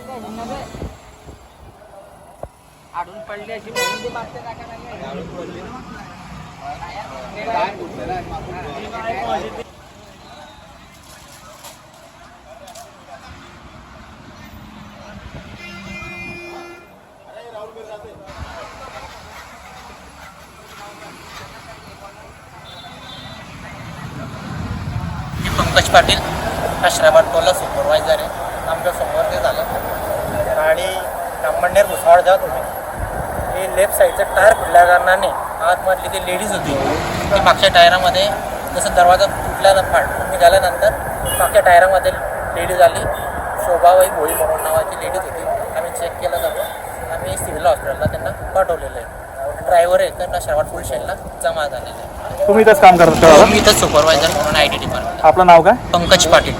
आढळून आडून पडली अशी म्हणून ती मागच्या टाकायला पंकज पाटील आश्रमात टोला सुपरवायझर आहे. आमच्यासमोर कामंडेर भुसावळ जात होती. ही लेफ्ट साईडचं टायर फुटल्या कारणाने आतमधली ती लेडीज होती. ती मागच्या टायरामध्ये जसं दरवाजा तुटल्यानं फाट निघाल्यानंतर मागच्या टायरामध्ये लेडीज आली. शोभाबाई भोई म्हणून नावाची लेडीज होती. आम्ही चेक केलं जातो. आम्ही सिव्हिल हॉस्पिटलला त्यांना पाठवलेलं आहे. ड्रायव्हर आहे त्यांना शेवट फुल शेलला जमा झालेले आहे. तुम्ही इथंच काम करता मी इथं सुपरवायझर म्हणून आय टी डिपार्टमेंट आपलं नाव काय? पंकज पाटील.